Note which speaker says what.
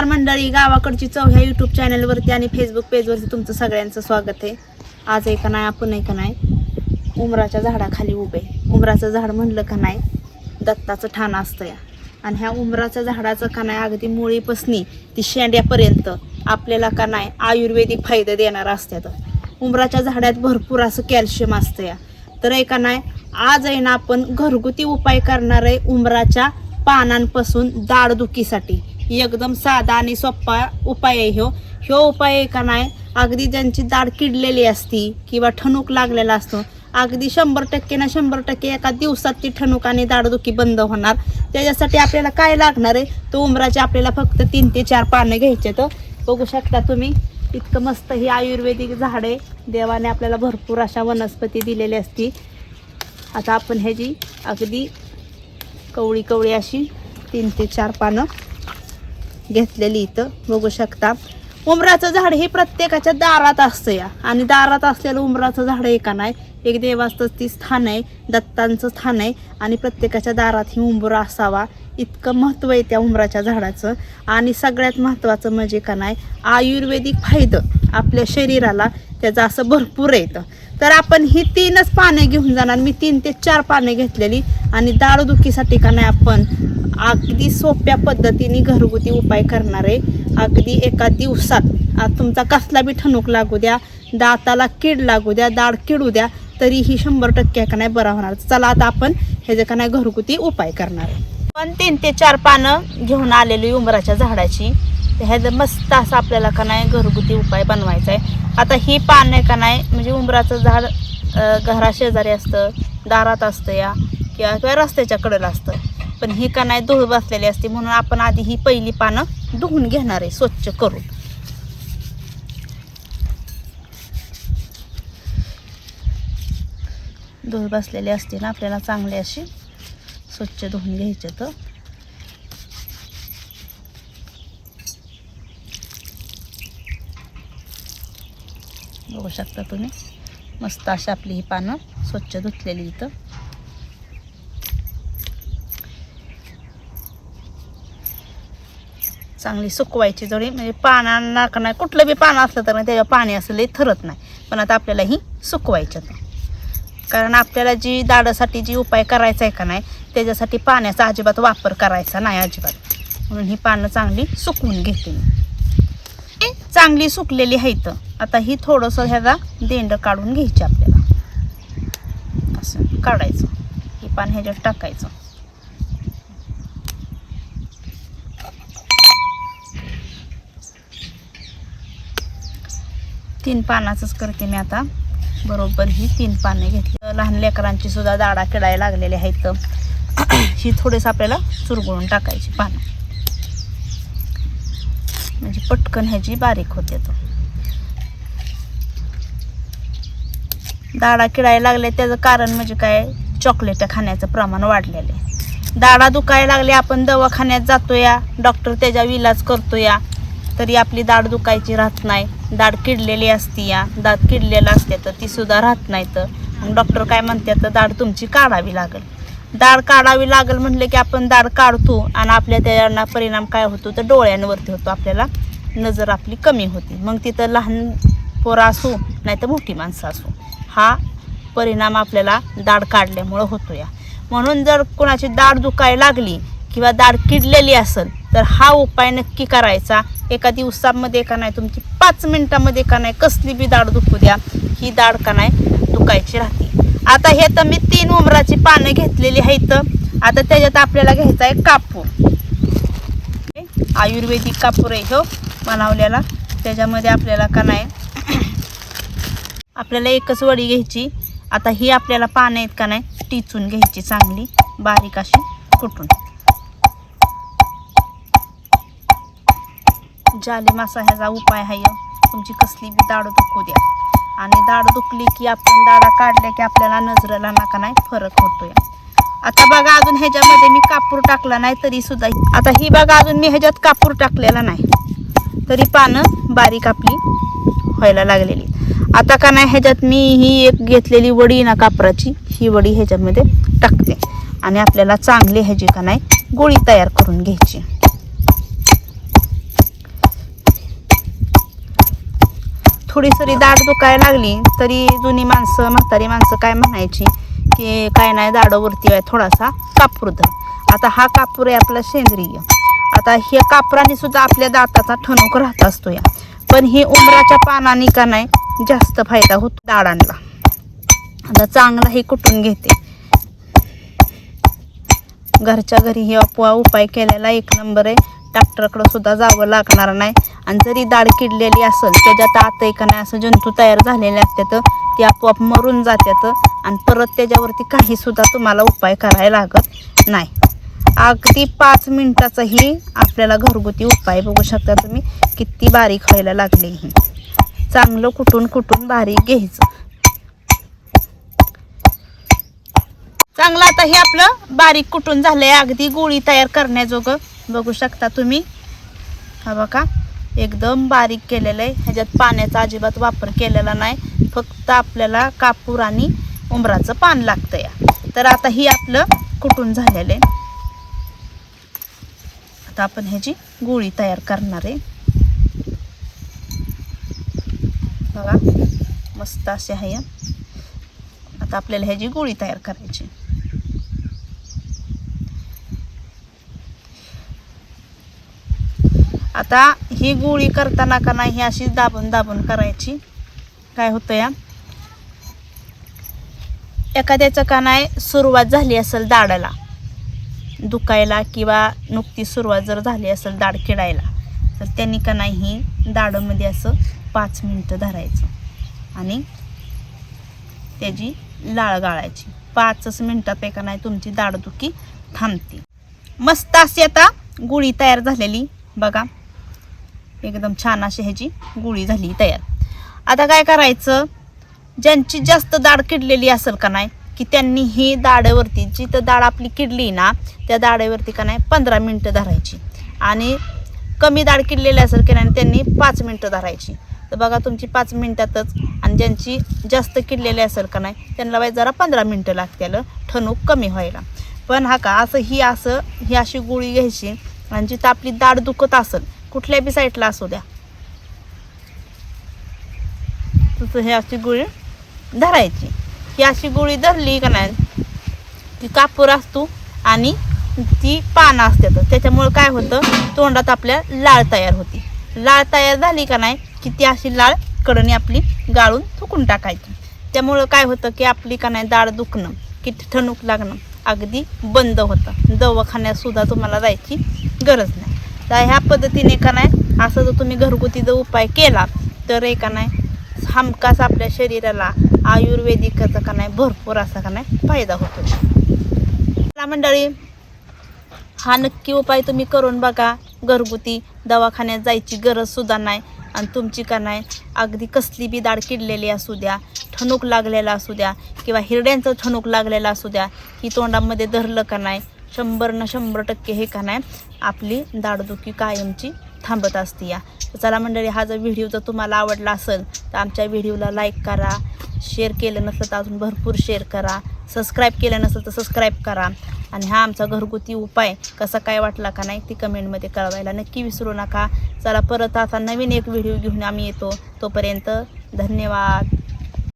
Speaker 1: नमस्कार मंडळी गावाकडची चव ह्या युट्यूब चॅनलवरती आणि फेसबुक पेजवरती तुमचं सगळ्यांचं स्वागत आहे. आज आहे का नाही आपण आहे का नाही उमराच्या झाडाखाली उभे उमराचं झाड म्हणलं का नाही दत्ताचं ठाण असतं या. आणि ह्या उमराच्या झाडाचं का नाही अगदी मुळीपासनी ती शेंड्यापर्यंत आपल्याला का नाही आयुर्वेदिक फायदे देणार असतात उमराच्या झाडात भरपूर असं कॅल्शियम असतं या. तर आहे का नाही आज आहे ना आपण घरगुती उपाय करणार आहे उमराच्या पानांपासून दाढदुखीसाठी एकदम साधा आणि सोपा उपाय आहे ह्यो. ह्यो उपाय आहे का नाही अगदी ज्यांची दाढ किडलेली असती किंवा ठणूक लागलेला असतो अगदी शंभर टक्के ना शंभर टक्के एका दिवसात ती ठणूक आणि दाढदुखी बंद होणार. त्याच्यासाठी आपल्याला काय लागणार आहे? तो उमराचे आपल्याला फक्त तीन ते चार पानं घ्यायचे तर बघू शकता तुम्ही इतकं मस्त ही आयुर्वेदिक झाडे देवाने आपल्याला भरपूर अशा वनस्पती दिलेली असती. आता आपण ह्याची अगदी कवळी कवळी अशी तीन ते चार पानं घेतलेली इथं बघू शकता. उमराचं झाड हे प्रत्येकाच्या दारात असतं या. आणि दारात असलेलं उमराचं झाड आहे का नाही? एक देवाचं ती स्थान आहे दत्तांचं स्थान आहे. आणि प्रत्येकाच्या दारात ही उंबरा असावा. इतकं महत्त्व आहे त्या उमराच्या झाडाचं. आणि सगळ्यात महत्त्वाचं म्हणजे का नाही आयुर्वेदिक फायदं आपल्या शरीराला त्याचं असं भरपूर येतं तर आपण ही तीनच पाने घेऊन जाणार. मी तीन ते चार पाने घेतलेली. आणि दाढदुखीसाठी का नाही आपण अगदी सोप्या पद्धतीने घरगुती उपाय करणार आहे. अगदी एका दिवसात. आज तुमचा कसला बी ठणूक लागू द्या दाताला कीड लागू द्या दाढ किडू द्या तरीही शंभर टक्के का नाही बरा होणार. चला आता आपण ह्याचे का नाही घरगुती उपाय करणार आहे. पण तीन ते चार पानं घेऊन आलेली उंबराच्या झाडाची. ह्याचं मस्त असं आपल्याला का नाही घरगुती उपाय बनवायचा आहे. आता ही पानं आहे का नाही म्हणजे उंबराचं झाड घराशेजारी असतं दारात असतं या. किंवा किंवा रस्त्याच्या कडेला असतं. पण ही का नाही धूळ बसलेली असते म्हणून आपण आधी ही पहिली पानं धुवून घेणार आहे स्वच्छ करून. धूळ बसलेली असते ना आपल्याला चांगली अशी स्वच्छ धुवून घ्यायचे तर. बघू शकता तुम्ही मस्त अशी आपली ही पानं स्वच्छ धुतलेली इथं. चांगली सुकवायची जोडी. म्हणजे पानांना का नाही कुठलं बी पानं असलं तर त्याच्या पाणी असलं लई थरत नाही. पण आता आपल्याला ही सुकवायच्यात कारण आपल्याला जी दाढासाठी जी उपाय करायचा आहे का नाही त्याच्यासाठी पाण्याचा अजिबात वापर करायचा नाही अजिबात. म्हणून ही पानं चांगली सुकवून घेते मी. चांगली सुकलेली आहे आता ही थोडंसं ह्याचा देंड काढून घ्यायची आपल्याला. असं काढायचं. ही पान ह्याच्यात टाकायचं. तीन पानाचंच करते मी आता. बरोबर ही तीन पाने घेतली. लहान लेकरांची सुद्धा दाडा किडायला लागलेली आहेत ही थोडेसं आपल्याला चुरगळून टाकायची पानं. म्हणजे पटकन ह्याची बारीक होते तो. दाडा किडायला लागले त्याचं कारण म्हणजे काय? चॉकलेट खाण्याचं प्रमाण वाढलेलं आहे. दाडा दुखायला लागले आपण दवाखान्यात जातो या डॉक्टर त्याच्या इलाज करतो या तरी आपली दाढ दुखायची राहत नाही. दाढ किडलेली असती या. दात किडलेलं असते तर ती सुद्धा राहत नाही तर. मग डॉक्टर काय म्हणतात तर दाढ तुमची काढावी लागेल. दाढ काढावी लागेल म्हटलं की आपण दाढ काढतो आणि आपल्या त्याला परिणाम काय होतो? तर डोळ्यांवरती होतो. आपल्याला नजर आपली कमी होती. मग तिथं लहान पोरं असू नाही तर मोठी माणसं असू हा परिणाम आपल्याला दाढ काढल्यामुळं होतो या. म्हणून जर कोणाची दाढ दुखायला लागली किंवा दाढ किडलेली असेल तर हा उपाय नक्की करायचा. एका दिवसामध्ये का नाही तुमची पाच मिनटामध्ये का नाही कसली बी दाढ दुखू द्या ही दाढ का नाही दुखायची राहते. आता हे तर मी तीन उमराची पानं घेतलेली आहेत. आता त्याच्यात आपल्याला घ्यायचा आहे कापूर. आयुर्वेदिक कापूर आहे हो बनवलेला त्याच्यामध्ये आपल्याला का नाही आपल्याला एकच वडी घ्यायची. आता ही आपल्याला पानं आहेत का नाही टिचून घ्यायची चांगली बारीक अशी कुटून जाली मासा ह्याचा उपाय आहे तुमची कसली बी दाढ दुखू द्या. आणि दाढ दुखली की आपण दाढा काढल्या की आपल्याला नजरेला नाका नाही फरक होतोय. आता बघा अजून ह्याच्यामध्ये मी कापूर टाकला नाही तरी सुद्धा आता ही बघा अजून मी ह्याच्यात कापूर टाकलेला नाही. तरी पानं बारीक आपली व्हायला लागलेली. आता का नाही ह्याच्यात मी ही एक घेतलेली वडी ना कापराची ही वडी ह्याच्यामध्ये टाकते. आणि आपल्याला चांगली ह्याची का नाही गोळी तयार करून घ्यायची. थोडी सरी दाढ दुखायला लागली तरी जुनी माणसं म्हातारी माणसं काय म्हणायची की काय नाही दाढवरती आहे थोडासा कापूर धर. आता हा कापूर आहे आपला सेंद्रिय. आता हे कापराने सुद्धा आपल्या दाताचा ठणूक राहत असतो या. पण हे उमराच्या पानाने का नाही जास्त फायदा होतो दाडांना. आता चांगला हे कुटून घेते. घरच्या घरी हे अपोआ उपाय केलेला एक नंबर आहे. डॉक्टरकडं सुद्धा जावं लागणार नाही. आणि जरी दाढ किडलेली असेल त्याच्यात आत आहे का नाही असं जंतू तयार झालेले असतात ते आपोआप मरून जातात आणि परत त्याच्यावरती काहीसुद्धा तुम्हाला उपाय करायला लागत नाही. अगदी पाच मिनिटाचाही आपल्याला घरगुती उपाय बघू शकता तुम्ही किती बारीक व्हायला लागले ही. चांगलं कुठून कुठून बारीक घ्यायचं. चांगलं आता हे आपलं बारीक कुटून झालंय अगदी गोळी तयार करण्याजोगं. बघू शकता तुम्ही. हा बघा एकदम बारीक केलेलं आहे. ह्याच्यात पाण्याचा अजिबात वापर केलेला नाही. फक्त आपल्याला कापूर आणि उमराचं पान लागतं या तर आता ही आपलं कुटून झालेलं आहे. आता आपण ह्याची गोळी तयार करणार आहे. बघा मस्त असे आहे. आता आपल्याला ह्याची गोळी तयार करायची आता ही गोळी करताना का नाही ही अशी दाबून दाबून करायची. काय होतं या? एखाद्याचं का नाही सुरुवात झाली असेल दाडाला दुखायला किंवा नुकती सुरुवात जर झाली असेल दाढ किडायला तर त्यांनी का नाही ही दाडामध्ये असं पाच मिनटं धरायचं आणि त्याची लाळ गाळायची. पाचच मिनटात का नाही तुमची दाढदुखी थांबते. मस्त अशी आता गुळी तयार झालेली. बघा एकदम छान अशी ह्याची गुळी झाली तयार. आता काय करायचं? ज्यांची जास्त दाढ किडलेली असेल का नाही की त्यांनी ही दाढेवरती जिथं दाढ आपली किडली ना त्या दाढेवरती का नाही पंधरा मिनटं धरायची. आणि कमी दाढ किडलेली असेल की नाही त्यांनी पाच मिनटं धरायची. तर बघा तुमची पाच मिनटातच आणि ज्यांची जास्त किडलेली असेल का नाही त्यांना बाई जरा पंधरा मिनटं लागतील ठणूक कमी व्हायला. पण हा का असं ही असं ही अशी गोळी घ्यायची आणि जिथं आपली दाढ दुखत असेल कुठल्या बी साईडला असू द्या. तसं हे अशी गोळी धरायची. ही अशी गोळी धरली का नाही ती कापूर असतो आणि ती पानं असतात त्याच्यामुळं काय होतं तोंडात आपल्या लाळ तयार होती. लाळ तयार झाली का नाही की ती अशी लाळ कडणी आपली गाळून थुकून टाकायची. त्यामुळं काय होतं की आपली का नाही दाळ दुखणं की ठणूक लागणं अगदी बंद होतं. दवाखान्यात सुद्धा तुम्हाला जायची गरज नाही. तर ह्या पद्धतीने का नाही असं जर तुम्ही घरगुती जर उपाय केला तर एक का नाही हमखास आपल्या शरीराला आयुर्वेदिकचा का नाही भरपूर असा का नाही फायदा होतो. मंडळी हा नक्की उपाय तुम्ही करून बघा. घरगुती दवाखान्यात जायची गरजसुद्धा नाही. आणि तुमची का नाही अगदी कसली बी दाढ किडलेली असू द्या ठणूक लागलेला असू द्या किंवा हिरड्यांचं ठणूक लागलेला असू द्या की तोंडामध्ये धरलं का नाही शंभर न शंभर टक्के हे का नाही आपली दाडदुखी कायमची थांबत असते या. चला मंडळी हा जर व्हिडिओ जर तुम्हाला आवडला असेल तर आमच्या व्हिडिओला लाईक करा शेअर केलं नसलं तर अजून भरपूर शेअर करा सबस्क्राईब केलं नसेल तर सबस्क्राईब करा. आणि हा आमचा घरगुती उपाय कसा काय वाटला का नाही ती कमेंटमध्ये कळवायला नक्की विसरू नका. चला परत आता नवीन एक व्हिडिओ घेऊन आम्ही येतो. तोपर्यंत धन्यवाद.